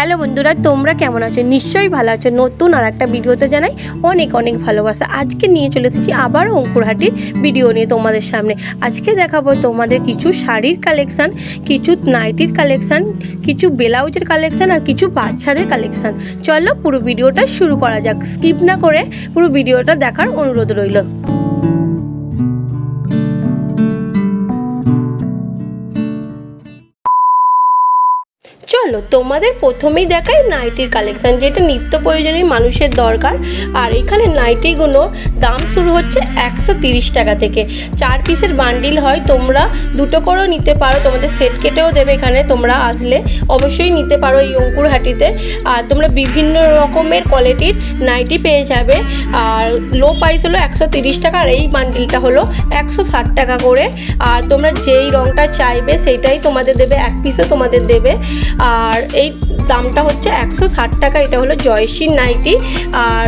Hello বন্ধুরা, তোমরা কেমন আছো? নিশ্চয়ই ভালো আছো। নতুন আর একটা ভিডিওতে জানাই অনেক অনেক ভালোবাসা। আজকে নিয়ে চলে এসেছি আবারও অঙ্কুরহাটির ভিডিও নিয়ে তোমাদের সামনে। আজকে দেখাবো তোমাদের কিছু শাড়ির কালেকশান, কিছু নাইটির কালেকশান, কিছু ব্লাউজের কালেকশান আর কিছু বাচ্চাদের কালেকশান। চলো পুরো ভিডিওটা শুরু করা যাক। স্কিপ না করে পুরো ভিডিওটা দেখার অনুরোধ রইল। চলো তোমাদের প্রথমেই দেখাই নাইটির কালেকশন যেটা নিত্য প্রয়োজনীয় মানুষের দরকার। আর এখানে নাইটিগুলো দাম শুরু হচ্ছে একশো টাকা থেকে। চার পিসের বান্ডিল হয়, তোমরা দুটো করেও নিতে পারো। তোমাদের সেট কেটেও দেবে এখানে, তোমরা আসলে অবশ্যই নিতে পারো এই অঙ্কুরহাটিতে আর তোমরা বিভিন্ন রকমের কোয়ালিটির নাইটি পেয়ে যাবে। আর লো প্রাইস হলো একশো টাকা, আর এই বান্ডিলটা হলো একশো ষাট টাকা করে। আর তোমরা যেই রঙটা চাইবে, সেইটাই তোমাদের দেবে, এক পিসও তোমাদের দেবে। আর এই দামটা হচ্ছে একশো ষাট টাকা, এটা হলো জয়শ্রীর নাইটি। আর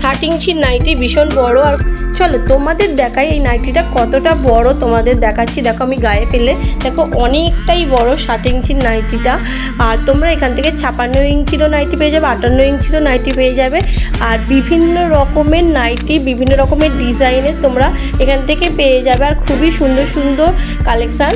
ষাট ইঞ্চির নাইটি ভীষণ বড়। আর চলো তোমাদের দেখাই এই নাইটিটা কতটা বড় তোমাদের দেখাচ্ছি। দেখো আমি গায়ে ফেলে। দেখো অনেকটাই বড় ষাট ইঞ্চির নাইটিটা। আর তোমরা এখান থেকে ছাপান্ন ইঞ্চিরও নাইটি পেয়ে যাবে, আটান্ন ইঞ্চিরও নাইটি পেয়ে যাবে। আর বিভিন্ন রকমের নাইটি, বিভিন্ন রকমের ডিজাইনের তোমরা এখান থেকে পেয়ে যাবে। আর খুবই সুন্দর সুন্দর কালেকশান।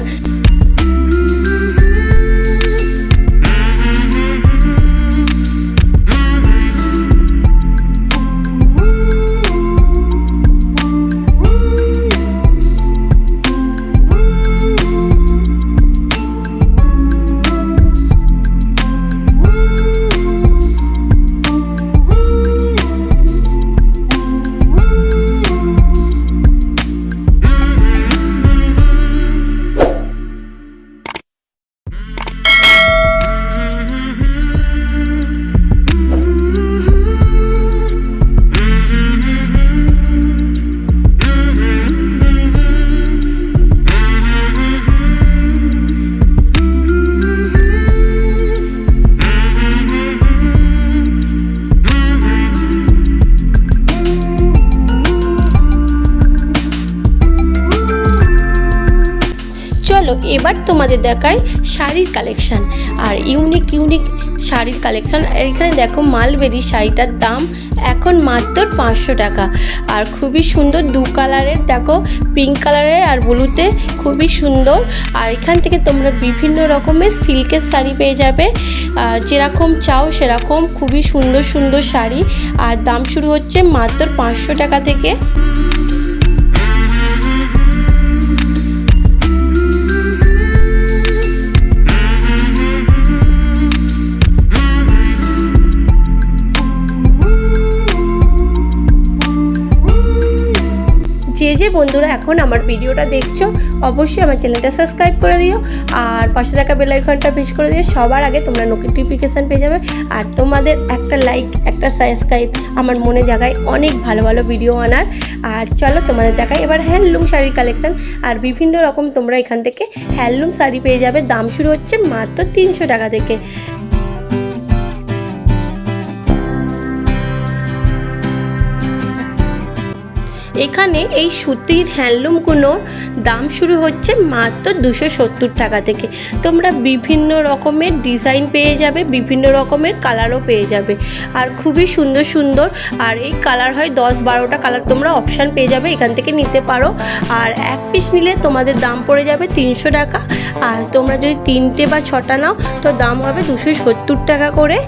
তোমাদের দেখায় শাড়ির কালেকশান আর ইউনিক ইউনিক শাড়ির কালেকশান এখানে দেখো মালবেরি শাড়িটার দাম এখন মাত্র পাঁচশো টাকা। আর খুবই সুন্দর দু কালারের দেখো পিঙ্ক কালারে আর ব্লুতে খুবই সুন্দর। আর এখান থেকে তোমরা বিভিন্ন রকমের সিল্কের শাড়ি পেয়ে যাবে। যেরকম চাও সেরকম খুবই সুন্দর সুন্দর শাড়ি। আর দাম শুরু হচ্ছে মাত্র পাঁচশো টাকা থেকে। যে যে বন্ধুরা এখন আমার ভিডিওটা দেখছ, অবশ্যই আমার চ্যানেলটা সাবস্ক্রাইব করে দিও। আর পাশে থাকা বেল আইকনটা প্রেস করে দিও। সবার আগে তোমরা নোটিফিকেশান পেয়ে যাবে। আর তোমাদের একটা লাইক একটা সাবস্ক্রাইব আমার মনে জায়গায় অনেক ভালো ভালো ভিডিও আনার। আর চলো তোমাদের দেখাই এবার হ্যান্ডলুম শাড়ির কালেকশান আর বিভিন্ন রকম তোমরা এখান থেকে হ্যান্ডলুম শাড়ি পেয়ে যাবে। দাম শুরু হচ্ছে মাত্র তিনশো টাকা থেকে। এখানে এই সুতির হ্যান্ডলুমগুলোর দাম শুরু হচ্ছে মাত্র দুশো সত্তর টাকা থেকে। তোমরা বিভিন্ন রকমের ডিজাইন পেয়ে যাবে, বিভিন্ন রকমের কালারও পেয়ে যাবে। আর খুবই সুন্দর সুন্দর, আর এই কালার হয় দশ বারোটা কালার তোমরা অপশান পেয়ে যাবে, এখান থেকে নিতে পারো। আর এক পিস নিলে তোমাদের দাম পড়ে যাবে তিনশো টাকা। আর তোমরা যদি তিনটে বা ছটা নাও, তো দাম হবে দুশো সত্তর টাকা করে।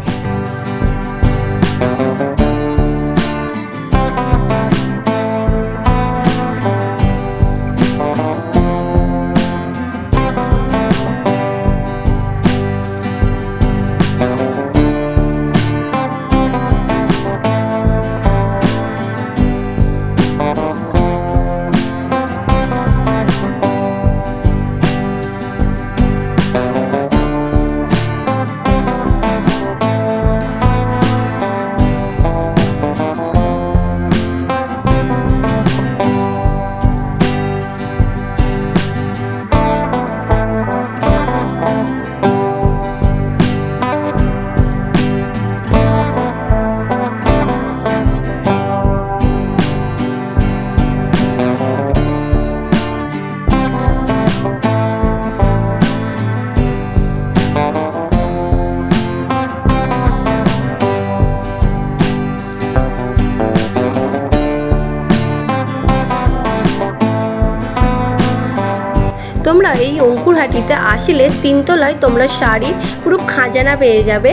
তোমরা এই অঙ্কুরহাটিতে আসলে তিনতলায় তোমরা শাড়ি পুরো খাজানা পেয়ে যাবে।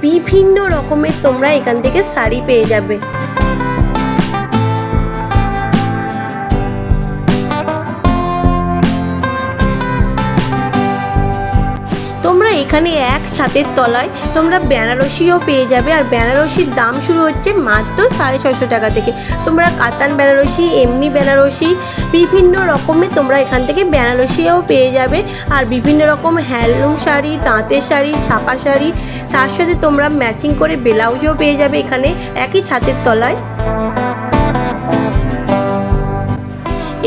বিভিন্ন রকমের তোমরা এখান থেকে শাড়ি পেয়ে যাবে। এখানে এক ছাদের তলায় তোমরা বেনারসিও পেয়ে যাবে। আর বেনারসির দাম শুরু হচ্ছে মাত্র সাড়ে ছশো টাকা থেকে। তোমরা কাতান বেনারসি, এমনি বেনারসি, বিভিন্ন রকমের তোমরা এখান থেকে বেনারসিও পেয়ে যাবে। আর বিভিন্ন রকম হ্যান্ডলুম শাড়ি, তাঁতের শাড়ি, ছাপা শাড়ি, তার সাথে তোমরা ম্যাচিং করে ব্লাউজও পেয়ে যাবে এখানে একই ছাদের তলায়।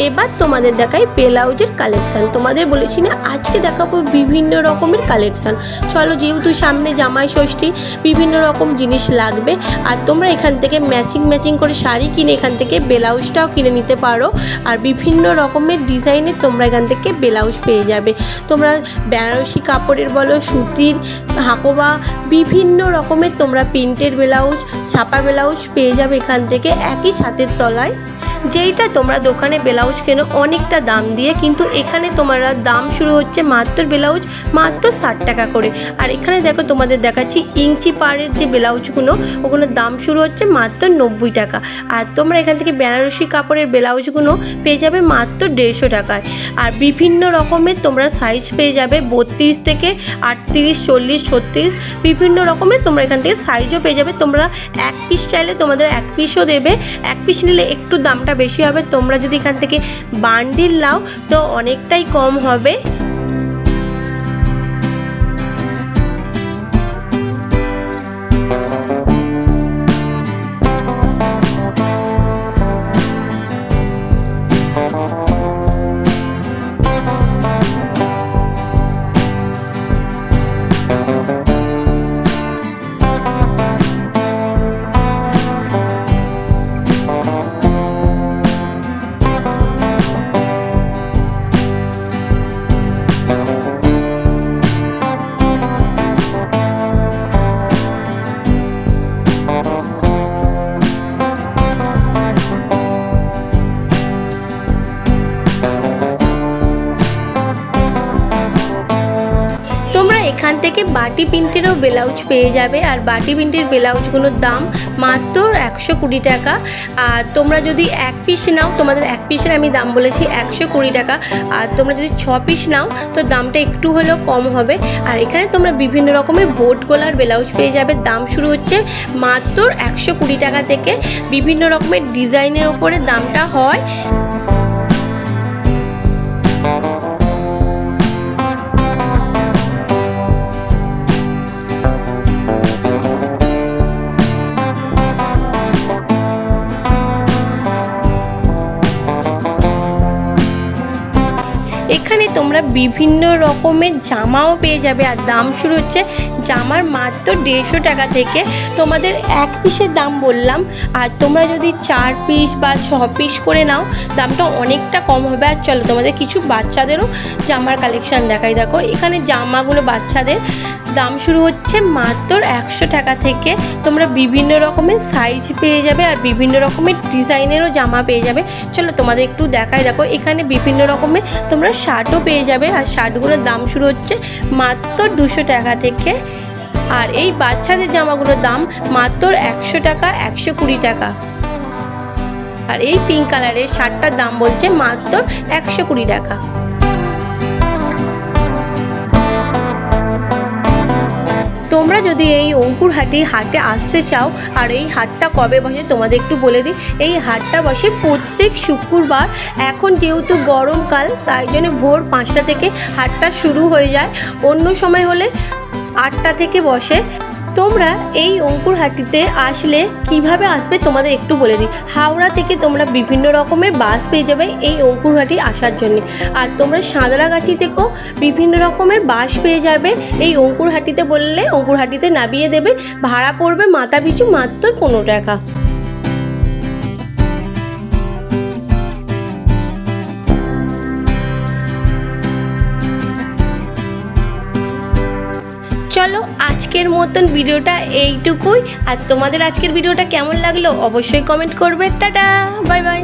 এবার তোমাদের দেখাই ব্লাউজের কালেকশান তোমাদের বলেছি না, আজকে দেখাবো বিভিন্ন রকমের কালেকশান চলো যেহেতু সামনে জামাই ষষ্ঠী, বিভিন্ন রকম জিনিস লাগবে। আর তোমরা এখান থেকে ম্যাচিং ম্যাচিং করে শাড়ি কিনে এখান থেকে ব্লাউজটাও কিনে নিতে পারো। আর বিভিন্ন রকমের ডিজাইনের তোমরা এখান থেকে ব্লাউজ পেয়ে যাবে। তোমরা বেনারসি কাপড়ের বলো, সুতির, হাকোবা, বিভিন্ন রকমের তোমরা প্রিন্টের ব্লাউজ ছাপা ব্লাউজ পেয়ে যাবে এখান থেকে। একই ছাতের তলায়। যেইটা তোমরা দোকানে ব্লাউজ কেনো অনেকটা দাম দিয়ে, কিন্তু এখানে তোমরা দাম শুরু হচ্ছে মাত্র ব্লাউজ মাত্র ষাট টাকা করে। আর এখানে দেখো তোমাদের দেখাচ্ছি ইঞ্চি পাড়ের যে ব্লাউজগুলো, ওগুলোর দাম শুরু হচ্ছে মাত্র নব্বই টাকা। আর তোমরা এখান থেকে বেনারসি কাপড়ের ব্লাউজগুলো পেয়ে যাবে মাত্র দেড়শো টাকায়। আর বিভিন্ন রকমের তোমরা সাইজ পেয়ে যাবে বত্রিশ থেকে আটত্রিশ, চল্লিশ, ছত্রিশ, বিভিন্ন রকমের তোমরা এখান থেকে সাইজও পেয়ে যাবে। তোমরা এক পিস চাইলে তোমাদের এক পিসও দেবে। এক পিস নিলে একটু দামটা বেশি হবে তোমরা যদি এখান থেকে বান্ডিল নাও তো অনেকটাই কম হবে। থেকে বাটি প্রিন্টেরও ব্লাউজ পেয়ে যাবে। আর বাটি প্রিন্টের ব্লাউজগুলোর দাম মাত্র একশো কুড়ি টাকা। আর তোমরা যদি এক পিস নাও, তোমাদের এক পিসের আমি দাম বলেছি একশো কুড়ি টাকা। আর তোমরা যদি ছ পিস নাও, তো দামটা একটু হলেও কম হবে। আর এখানে তোমরা বিভিন্ন রকমের বোট গলার ব্লাউজ পেয়ে যাবে। দাম শুরু হচ্ছে মাত্র একশো কুড়ি টাকা থেকে। বিভিন্ন রকমের ডিজাইনের ওপরে দামটা হয় তোমরা বিভিন্ন রকমের জামাও পেয়ে যাবে আর দাম শুরু হচ্ছে জামার মাত্র দেড়শো টাকা থেকে তোমাদের এক পিসের দাম বললাম। আর তোমরা যদি চার পিস বা ছ পিস করে নাও, দামটা অনেকটা কম হবে। আর চলো তোমাদের কিছু বাচ্চাদেরও জামার কালেকশান দেখাই। দেখো, এখানে জামাগুলো বাচ্চাদের দাম শুরু হচ্ছে মাত্র একশো টাকা থেকে। তোমরা বিভিন্ন রকমের সাইজ পেয়ে যাবে আর বিভিন্ন রকমের ডিজাইনেরও জামা পেয়ে যাবে। চলো তোমাদের একটু দেখাই। দেখো, এখানে বিভিন্ন রকমের তোমরা শার্টও পেয়ে যাবে। আর শার্টগুলোর দাম শুরু হচ্ছে মাত্র দুশো টাকা থেকে। আর এই বাচ্চাদের জামাগুলোর দাম মাত্র একশো টাকা, একশো কুড়ি টাকা। আর এই পিঙ্ক কালারের শার্টটার দাম বলছে মাত্র একশো কুড়ি টাকা। তোমরা যদি এই অঙ্কুরহাটি হাটে আসতে চাও, আর এই হাটটা কবে বসে তোমাদের একটু বলে দিই। এই হাটটা বসে প্রত্যেক শুক্রবার, এখন যেহেতু গরমকাল, তাই জন্য ভোর পাঁচটা থেকে হাটটা শুরু হয়ে যায়। অন্য সময় হলে আটটা থেকে বসে। তোমরা এই অঙ্কুরহাটিতে আসলে কীভাবে আসবে তোমাদের একটু বলে দিই। হাওড়া থেকে তোমরা বিভিন্ন রকমের বাস পেয়ে যাবে এই অঙ্কুরহাটি আসার জন্য। আর তোমরা সাঁতরাগাছি থেকেও বিভিন্ন রকমের বাস পেয়ে যাবে এই অঙ্কুরহাটিতে বললে অঙ্কুরহাটিতে নামিয়ে দেবে। ভাড়া পড়বে মাথা পিছু মাত্র পনেরো টাকা। আজকের মতন ভিডিওটা এইটুকুই। আর তোমাদের আজকের ভিডিওটা কেমন লাগল অবশ্যই কমেন্ট করবে। Tata bye bye